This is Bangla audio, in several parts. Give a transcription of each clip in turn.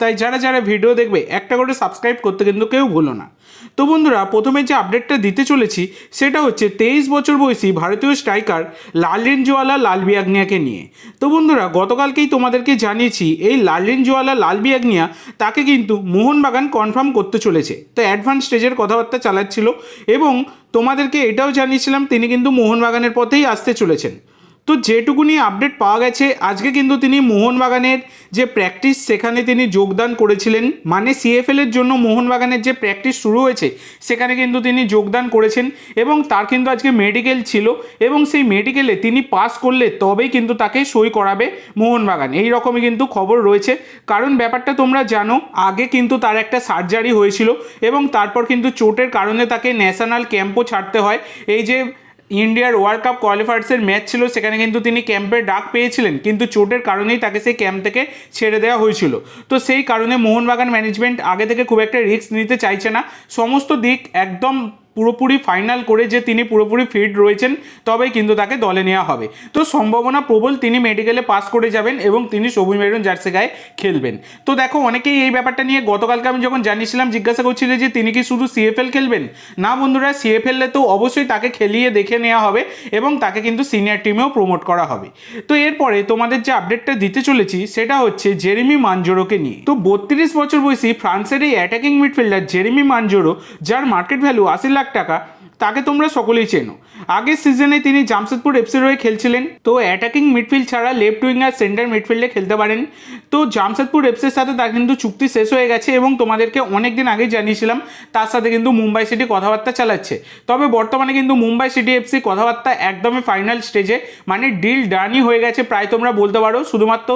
তাই যারা যারা ভিডিও দেখবে, একটা করে সাবস্ক্রাইব করতে কিন্তু কেউ ভুলো না। তো বন্ধুরা, প্রথমে যে আপডেটটা দিতে চলেছি, সেটা হচ্ছে তেইশ বছর বয়সী ভারতীয় স্ট্রাইকার লালরিনজওয়ালা লালবিয়াগনিয়াকে নিয়ে। তো বন্ধুরা, গতকালকেই তোমাদেরকে জানিয়েছি, এই লালরিনজওয়ালা লালবিয়াগনিয়া তাকে কিন্তু মোহনবাগান কনফার্ম করতে চলেছে। তো অ্যাডভান্স স্টেজের কথাবার্তা চালাচ্ছিল এবং তোমাদেরকে এটাও জানিয়েছিলাম, তিনি কিন্তু মোহনবাগানের পথেই আসতে চলেছেন। তো যেটুকুনি আপডেট পাওয়া গেছে, আজকে কিন্তু তিনি মোহনবাগানের যে প্র্যাকটিস সেখানে তিনি যোগদান করেছিলেন। মানে সিএফএল এর জন্য মোহনবাগানের যে প্র্যাকটিস শুরু হয়েছে, সেখানে কিন্তু তিনি যোগদান করেছেন এবং তার কিন্তু আজকে মেডিকেল ছিল এবং সেই মেডিকেলে তিনি পাস করলে তবেই কিন্তু তাকে সই করাবে মোহনবাগান। এই রকমই কিন্তু খবর রয়েছে। কারণ ব্যাপারটা তোমরা জানো, আগে কিন্তু তার একটা সার্জারি হয়েছিল এবং তারপর কিন্তু চোটের কারণে তাকে ন্যাশনাল ক্যাম্পও ছাড়তে হয়। এই যে ইন্ডিয়ার ওয়ার্ল্ড কাপ কোয়ালিফায়ার্সের ম্যাচ ছিল, সেখানে কিন্তু তিনি ক্যাম্পে ডাক পেয়েছিলেন, কিন্তু চোটের কারণেই তাকে সেই ক্যাম্প থেকে ছেড়ে দেওয়া হয়েছিল। তো সেই কারণে মোহনবাগান ম্যানেজমেন্ট আগে থেকে খুব একটা রিস্ক নিতে চাইছে না। সমস্ত দিক একদম পুরোপুরি ফাইনাল করে যে তিনি পুরোপুরি ফিট রয়েছেন, তবেই কিন্তু তাকে দলে নেওয়া হবে। তো সম্ভাবনা প্রবল, তিনি মেডিকেলে পাস করে যাবেন এবং তিনি সবুজ মেরুন জার্সি গায়ে খেলবেন। তো দেখো, অনেকেই এই ব্যাপারটা নিয়ে গতকালকে আমি যখন জানিয়েছিলাম, জিজ্ঞাসা করছিল যে তিনি কি শুধু সিএফএল খেলবেন? না বন্ধুরা সিএফএলে তো অবশ্যই তাকে খেলিয়ে দেখে নেওয়া হবে এবং তাকে কিন্তু সিনিয়র টিমেও প্রমোট করা হবে। তো এরপরে তোমাদের যে আপডেটটা দিতে চলেছি, সেটা হচ্ছে জেরেমি মানজোরোকে নিয়ে। তো বত্রিশ বছর বয়সী ফ্রান্সের এই অ্যাটাকিং মিডফিল্ডার জেরেমি মানজোরো, যার মার্কেট ভ্যালু আশি লাখ টাকা তাকে তোমরা সকলেই চেনো। আগের সিজনে তিনি জামশেদপুর এফসির হয়ে খেলছিলেন। তো অ্যাটাকিং মিডফিল্ড ছাড়া লেফট উইং আর সেন্টার মিডফিল্ডে খেলতে পারেন। তো জামশেদপুর এফসির সাথে তার কিন্তু চুক্তি শেষ হয়ে গেছে এবং তোমাদেরকে অনেক দিন আগেই জানিয়েছিলাম, তার সাথে কিন্তু মুম্বাই সিটি কথাবার্তা চালাচ্ছে। তবে বর্তমানে কিন্তু মুম্বাই সিটি এফসি কথাবার্তা একদমই ফাইনাল স্টেজে মানে ডিল ডানই হয়ে গেছে প্রায় তোমরা বলতে পারো। শুধুমাত্র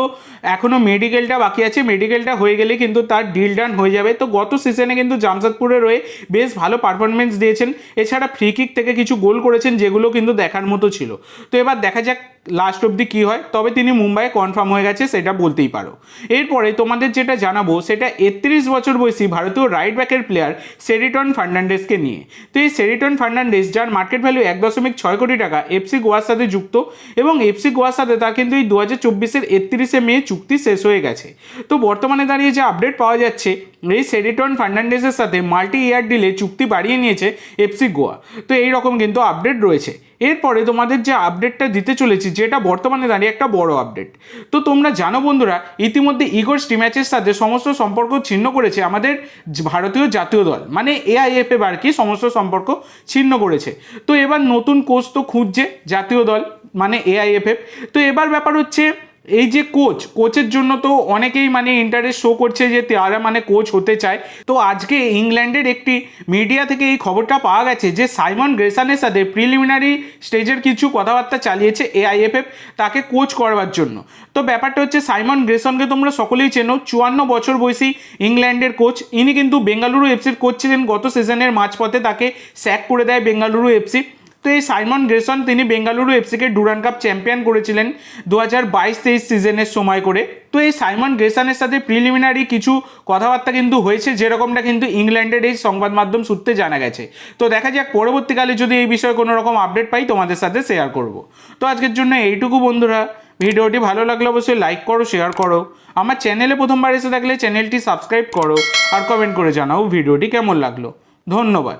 এখনও মেডিকেলটা বাকি আছে। মেডিকেলটা হয়ে গেলে কিন্তু তার ডিল ডান হয়ে যাবে। তো গত সিজনে কিন্তু জামশেদপুরে রয়ে বেশ ভালো পারফরমেন্স দিয়েছেন। এছাড়া ফ্রি কিক থেকে কিছু গোল করেছেন যেগুলো কিন্তু দেখার মতো ছিল। তো এবার দেখা যাক লাস্ট অবধি কী হয়? তবে তিনি মুম্বাইয়ে কনফার্ম হয়ে গেছে, সেটা বলতেই পারো। এরপরে তোমাদের যেটা জানাব, সেটা একত্রিশ বছর বয়সী ভারতীয় রাইট ব্যাকের প্লেয়ার সেরিটন ফার্নান্ডেসকে নিয়ে। তো এই সেরিটন ফার্নান্ডেস যার মার্কেট ভ্যালু এক দশমিক ছয় কোটি টাকা এফসি গোয়ার সাথে যুক্ত এবং এফসি গোয়ার সাথে তার কিন্তু এই দু হাজার চব্বিশের একত্রিশে মে চুক্তি শেষ হয়ে গেছে। তো বর্তমানে দাঁড়িয়ে যে আপডেট পাওয়া যাচ্ছে, এই সেরিটন ফার্নান্ডেসের সাথে মাল্টি ইয়ার ডিলে চুক্তি বাড়িয়ে নিয়েছে এফসি গোয়া। তো এই রকম কিন্তু আপডেট রয়েছে। এরপরে তোমাদের যে আপডেটটা দিতে চলেছি, যেটা বর্তমানে দাঁড়িয়ে একটা বড় আপডেট তো তোমরা জানো বন্ধুরা, ইতিমধ্যে ইগোর ম্যাচের সাথে সমস্ত সম্পর্ক ছিন্ন করেছে আমাদের ভারতীয় জাতীয় দল। মানে এআইএফএফ আর কি সমস্ত সম্পর্ক ছিন্ন করেছে। তো এবার নতুন কোচ তো খুঁজছে জাতীয় দল মানে এআইএফএফ তো এবার ব্যাপার হচ্ছে এই যে কোচ কোচের জন্য তো অনেকেই মানে ইন্টারেস্ট শো করছে যে তারা মানে কোচ হতে চায়। তো আজকে ইংল্যান্ডের একটি মিডিয়া থেকে এই খবরটা পাওয়া গেছে যে সাইমন গ্রেসানের সাথে প্রিলিমিনারি স্টেজের কিছু কথাবার্তা চালিয়েছে এআইএফএফ তাকে কোচ করবার জন্য। তো ব্যাপারটা হচ্ছে সাইমন গ্রেসনকে তোমরা সকলেই চেনো, চুয়ান্ন বছর বয়সী ইংল্যান্ডের কোচ ইনি কিন্তু বেঙ্গালুরু এফসির কোচ ছিলেন, গত সিজনের মাঝপথে তাকে স্যাক করে দেয় বেঙ্গালুরু এফসি তো এই সাইমন গ্রেসন তিনি বেঙ্গালুরু এফসিকে ডুরান কাপ চ্যাম্পিয়ন করেছিলেন দু হাজার বাইশ তেইশ সিজনের সময় করে। তো এই সাইমন গ্রেসনের সাথে প্রিলিমিনারি কিছু কথাবার্তা কিন্তু হয়েছে, যেরকমটা কিন্তু ইংল্যান্ডের এই সংবাদ মাধ্যম সূত্রে জানা গেছে। তো দেখা যাক, পরবর্তীকালে যদি এই বিষয়ে কোনো রকম আপডেট পাই, তোমাদের সাথে শেয়ার করব। তো আজকের জন্য এইটুকু বন্ধুরা। ভিডিওটি ভালো লাগলে অবশ্যই লাইক করো শেয়ার করো। আমার চ্যানেলে প্রথমবার এসে থাকলে চ্যানেলটি সাবস্ক্রাইব করো আর কমেন্ট করে জানাও ভিডিওটি কেমন লাগল। ধন্যবাদ।